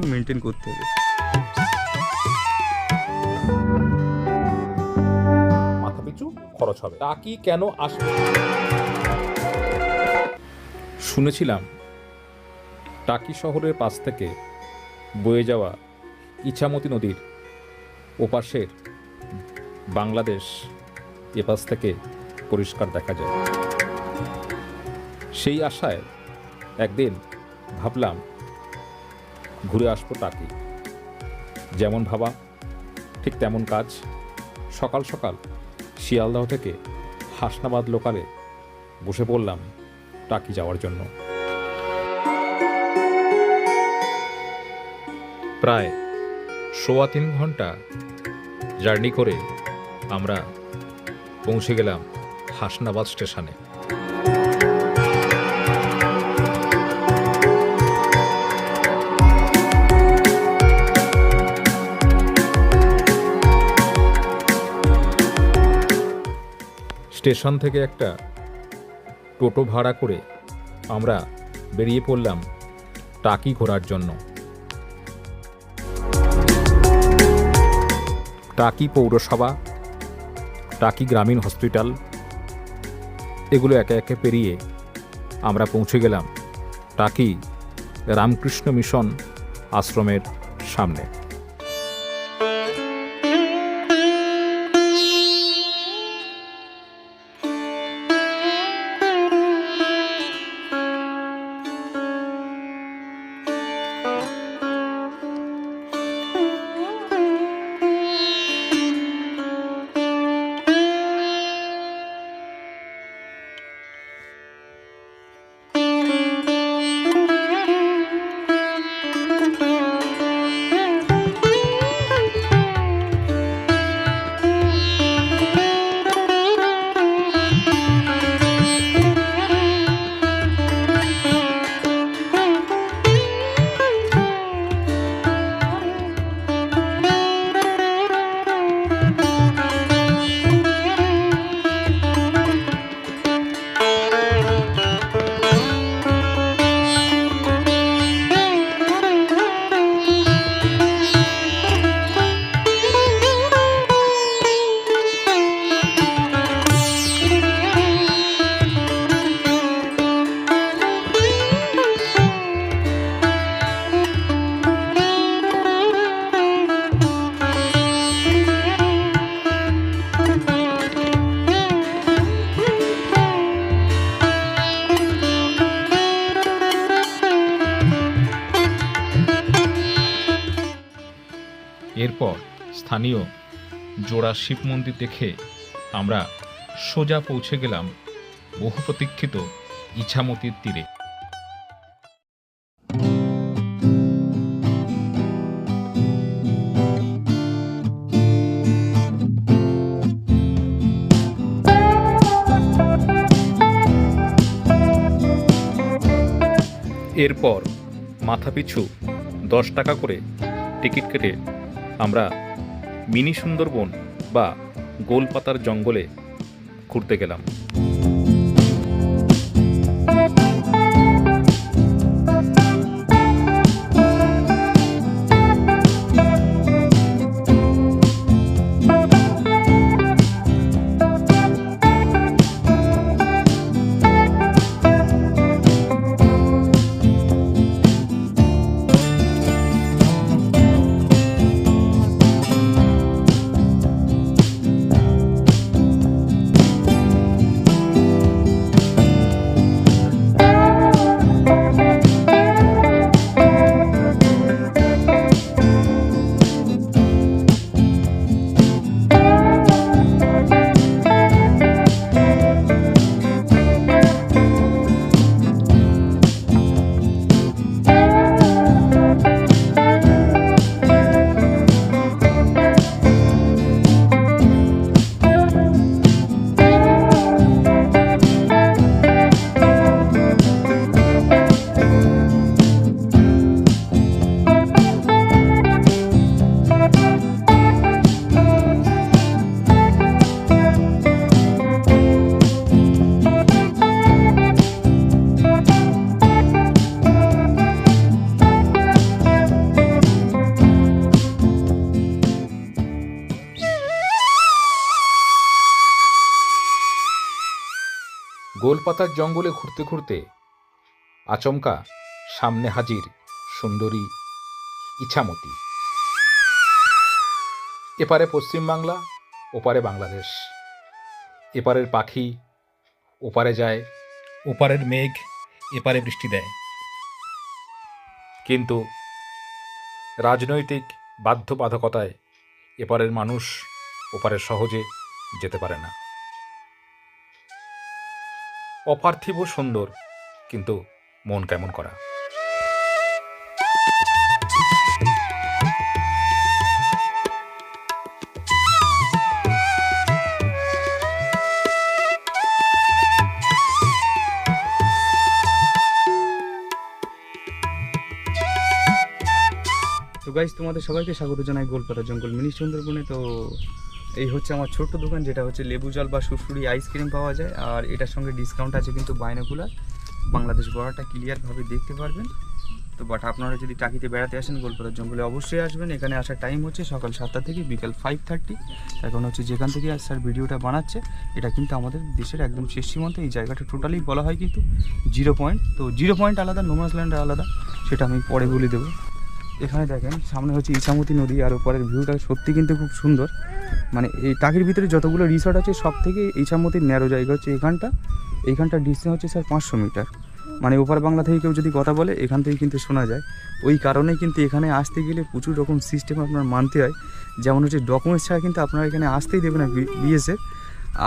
খুব মেনটেন করতে হবে। মাথাপিছু খরচ হবে। টাকি কেন আসবে? শুনেছিলাম টাকি শহরের পাশ থেকে বয়ে যাওয়া ইছামতি নদীর ওপাশের বাংলাদেশ এপাশ থেকে পরিষ্কার দেখা যায়। সেই আশায় একদিন ভাবলাম ঘুরে আসব টাকি যেমন ভাবা, ঠিক তেমন কাজ। সকাল সকাল শিয়ালদহ থেকে হাসনাবাদ লোকালে বসে পড়লাম টাকি যাওয়ার জন্য। প্রায় সোয়া তিন ঘণ্টা জার্নি করে আমরা পৌঁছে গেলাম হাসনাবাদ স্টেশনে। স্টেশন থেকে একটা টোটো ভাড়া করে আমরা বেরিয়ে পড়লাম টাকি ঘোরার জন্য। টাকি পৌরসভা, টাকি গ্রামীণ হসপিটাল, এগুলো একে একে পেরিয়ে আমরা পৌঁছে গেলাম টাকি রামকৃষ্ণ মিশন আশ্রমের সামনে। এরপর স্থানীয় জোড়া শিব মন্দির দেখে আমরা সোজা পৌঁছে গেলাম বহু প্রতীক্ষিত ইছামতির তীরে। এরপর মাথাপিছু দশ টাকা করে টিকিট কেটে আমরা মিনি সুন্দরবন বা গোলপাতার জঙ্গলে ঘুরতে গেলাম। গোলপাতার জঙ্গলে ঘুরতে ঘুরতে আচমকা সামনে হাজির সুন্দরী ইছামতি। এপারে পশ্চিমবাংলা ওপারে বাংলাদেশ। এপারের পাখি, ওপারে যায়, ওপারের মেঘ, এপারে বৃষ্টি দেয়। কিন্তু রাজনৈতিক বাধ্যবাধকতায় এপারের মানুষ ওপারে সহজে যেতে পারে না। অপার্থিব সুন্দর, কিন্তু মন কেমন করা? তো গাইজ তোমাদের সবাইকে স্বাগত জানাই গোলপাতা জঙ্গল মিনি সুন্দরবনে। তো এই হচ্ছে আমার ছোট্ট দোকান, যেটা হচ্ছে লেবু জল বা সুসুরি আইসক্রিম পাওয়া যায়। আর এটার সঙ্গে ডিসকাউন্ট আছে কিন্তু বাইনাকুলার বাংলাদেশ বড়াটা ক্লিয়ারভাবে দেখতে পারবেন। তো বাট আপনারা যদি টাকিতে বেড়াতে আসেন গোলপাতার জঙ্গলে অবশ্যই আসবেন। এখানে আসার টাইম হচ্ছে সকাল সাতটা থেকে বিকাল ফাইভ থার্টি এখন হচ্ছে যেখান থেকে স্যার ভিডিওটা বানাচ্ছে, এটা কিন্তু আমাদের দেশের একদম শেষ সীমান্তে। এই জায়গাটা টোটালি বলা হয় কিন্তু জিরো পয়েন্ট তো জিরো পয়েন্ট আলাদা নোমাস ল্যান্ড আলাদা। সেটা আমি পরে বলে দেবো। এখানে দেখেন, সামনে হচ্ছে ইছামতি নদী, আর ওপরের ভিউটা সত্যি কিন্তু খুব সুন্দর। মানে এই টাকির ভিতরে যতগুলো রিসর্ট আছে সব থেকে এই ইছামতির ন্যারো জায়গা হচ্ছে এখানটা। এইখানটার ডিস্টেন্স হচ্ছে স্যার পাঁচশো মিটার। মানে ওপার বাংলা থেকে কেউ যদি কথা বলে, এখান থেকে কিন্তু শোনা যায়। ওই কারণেই কিন্তু এখানে আসতে গেলে প্রচুর রকম সিস্টেম আপনার মানতে হয়। যেমন হচ্ছে ডকুমেন্টস ছাড়া কিন্তু আপনারা এখানে আসতেই দেবে না বিএসএফ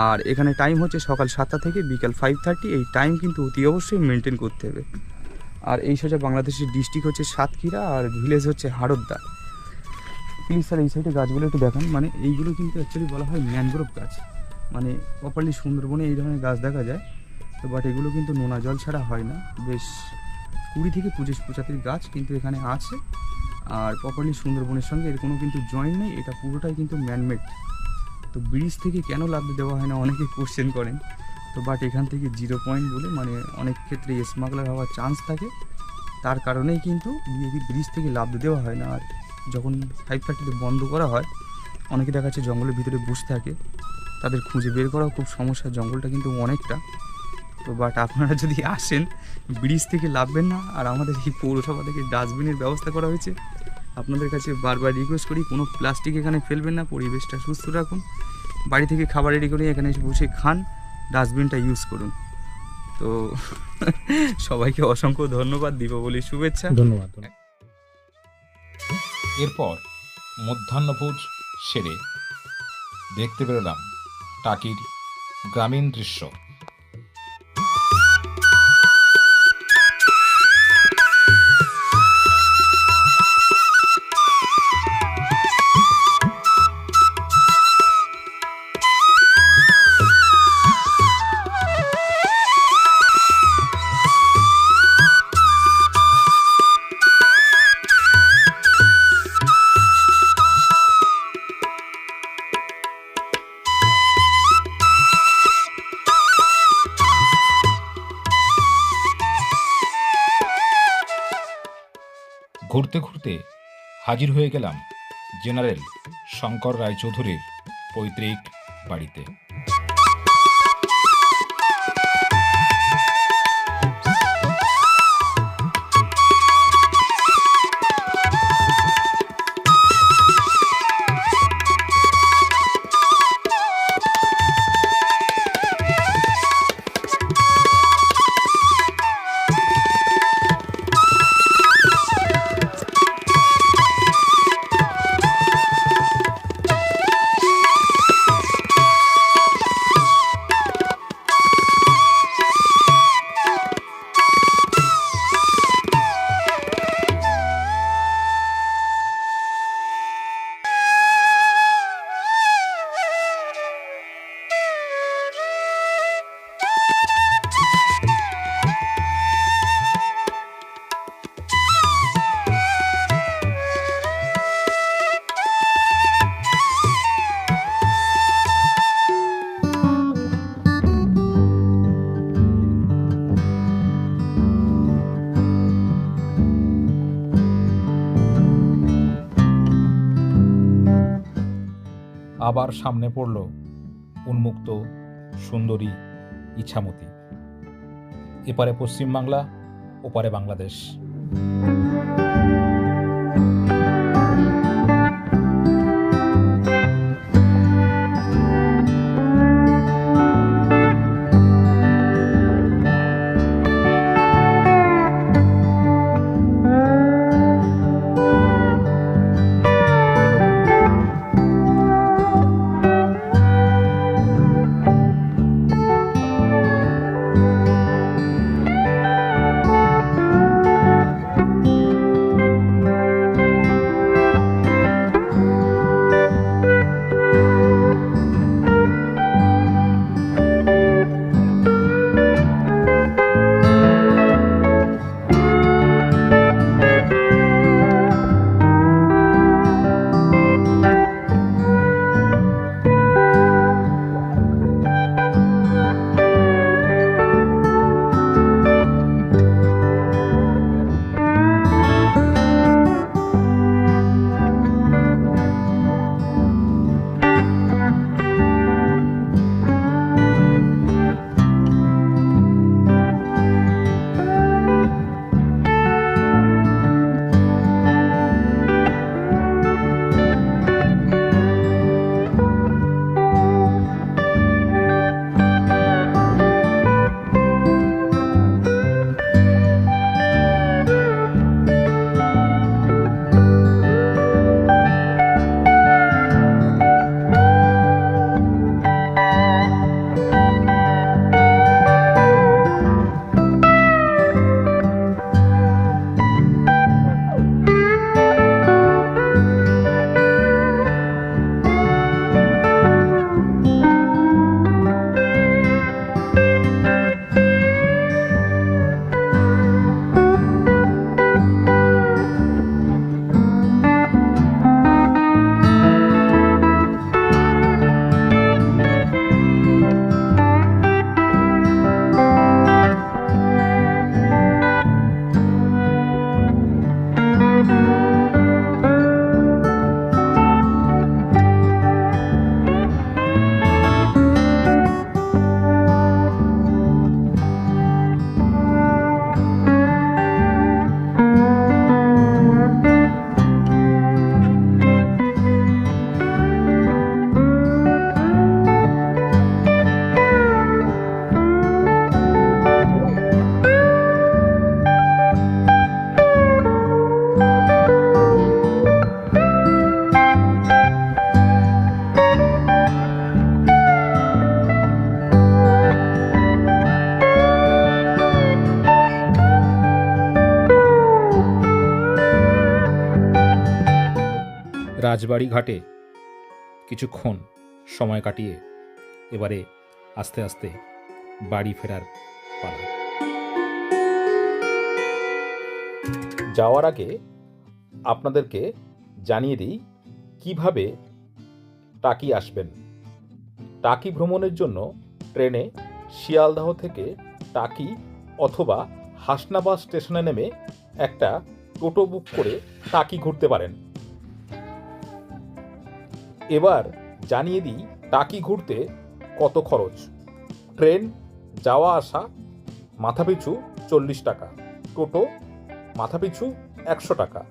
আর এখানে টাইম হচ্ছে সকাল সাতটা থেকে বিকাল ফাইভ থার্টি এই টাইম কিন্তু অতি অবশ্যই মেনটেন করতে হবে। আর এই সোজা বাংলাদেশের ডিস্ট্রিক্ট হচ্ছে সাতক্ষীরা আর ভিলেজ হচ্ছে হাড়দ্দা প্লিজ স্যার এই সাইডে গাছগুলো একটু দেখান। মানে এইগুলো কিন্তু অ্যাকচুয়ালি বলা হয় ম্যানগ্রোভ গাছ। মানে প্রপারলি সুন্দরবনে এই ধরনের গাছ দেখা যায়। তো বাট এগুলো কিন্তু নোনা জল ছাড়া হয় না। বেশ কুড়ি থেকে পঁচিশ প্রজাতির গাছ কিন্তু এখানে আছে। আর প্রপারলি সুন্দরবনের সঙ্গে এর কোনো কিন্তু জয়েন নেই। এটা পুরোটাই কিন্তু ম্যানমেড তো ব্রিজ থেকে কেন লাভ দেওয়া হয় না? অনেকে কোশ্চেন করেন। তো বাট এখান থেকে জিরো পয়েন্ট বলে মানে অনেক ক্ষেত্রে স্মাগলার হওয়ার চান্স থাকে। তার কারণেই কিন্তু ব্রিজ থেকে লাভ দেওয়া হয় না আর যখন ফাইভ থার্টিতে বন্ধ করা হয়, অনেকে দেখা যাচ্ছে জঙ্গলের ভিতরে বসে থাকে। তাদের খুঁজে বের করাও খুব সমস্যা, জঙ্গলটা কিন্তু অনেকটা। তো বাট আপনারা যদি আসেন, ব্রিজ থেকে লাভবেন না। আর আমাদের এই পৌরসভা থেকে ডাস্টবিনের ব্যবস্থা করা হয়েছে। আপনাদের কাছে বারবার রিকোয়েস্ট করি, কোনো প্লাস্টিক এখানে ফেলবেন না, পরিবেশটা সুস্থ রাখুন। বাড়ি থেকে খাবার রেডি করে এখানে বসে খান, ডাস্টবিনটা ইউজ করুন। তো সবাইকে অসংখ্য ধন্যবাদ, দীপাবলির শুভেচ্ছা। ধন্যবাদ। এরপর মধ্যাহ্নভোজ সেরে দেখতে বেরোলাম টাকির গ্রামীণ দৃশ্য। ঘুরতে ঘুরতে হাজির হয়ে গেলাম জেনারেল শঙ্কর রায়চৌধুরীর পৈতৃক বাড়িতে। আবার সামনে পড়ল উন্মুক্ত সুন্দরী ইচ্ছামতি এপারে পশ্চিমবাংলা ওপারে বাংলাদেশ। রাজবাড়ি ঘাটে কিছুক্ষণ সময় কাটিয়ে এবারে আস্তে আস্তে বাড়ি ফেরার পালা। যাওয়ার আগে আপনাদেরকে জানিয়ে দিই কীভাবে টাকি আসবেন। টাকি ভ্রমণের জন্য ট্রেনে শিয়ালদাহ থেকে টাকি অথবা হাসনাবাদ স্টেশনে নেমে একটা টোটো বুক করে টাকি ঘুরতে পারেন। এবার জানিয়ে দিই টাকি ঘুরতে কত খরচ। ট্রেন, যাওয়া আসা, মাথাপিছু চল্লিশ টাকা, টোটো, মাথাপিছু একশো টাকা,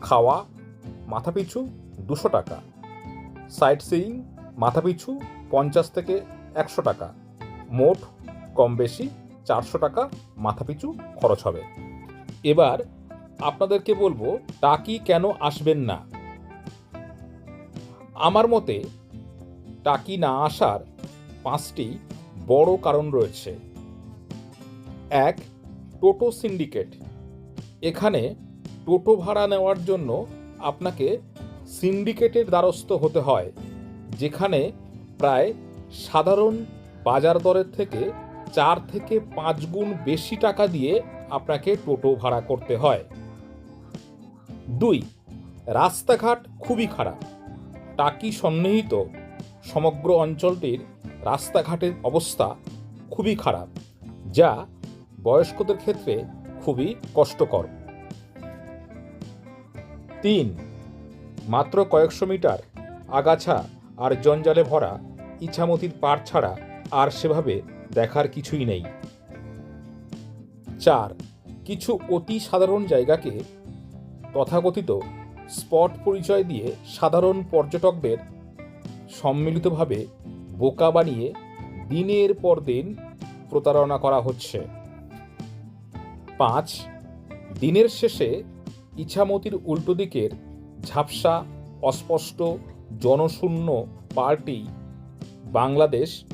খাওয়া, মাথাপিছু দুশো টাকা সাইট সিইং মাথাপিছু পঞ্চাশ থেকে একশো টাকা, মোট কম বেশি চারশো টাকা মাথাপিছু খরচ হবে। এবার আপনাদেরকে বলব টাকি কেন আসবেন না? আমার মতে, টাকি না আসার পাঁচটি বড় কারণ রয়েছে। এক, টোটো সিন্ডিকেট। এখানে টোটো ভাড়া নেওয়ার জন্য আপনাকে সিন্ডিকেটের দ্বারস্থ হতে হয়, যেখানে প্রায় সাধারণ বাজার দরের থেকে চার থেকে পাঁচ গুণ বেশি টাকা দিয়ে আপনাকে টোটো ভাড়া করতে হয়। দুই, রাস্তাঘাট খুবই খারাপ। টাকি সন্নিহিত সমগ্র অঞ্চলটির রাস্তাঘাটের অবস্থা খুবই খারাপ, যা বয়স্কদের ক্ষেত্রে খুবই কষ্টকর। তিন, মাত্র কয়েকশো মিটার আগাছা আর জঞ্জালে ভরা ইছামতির পাড় ছাড়া আর সেভাবে দেখার কিছুই নেই। চার, কিছু অতি সাধারণ জায়গাকে তথাকথিত স্পট পরিচয় দিয়ে সাধারণ পর্যটকদের সম্মিলিতভাবে বোকা বানিয়ে দিনের পর দিন প্রতারণা করা হচ্ছে। পাঁচ, দিনের শেষে ইছামতির উল্টো দিকের ঝাপসা, অস্পষ্ট, জনশূন্য পার্টি বাংলাদেশ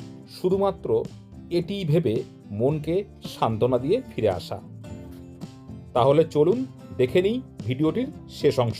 শুধুমাত্র এটিই ভেবে মনকে সান্ত্বনা দিয়ে ফিরে আসা। তাহলে চলুন দেখে নিই ভিডিওটির শেষ অংশ।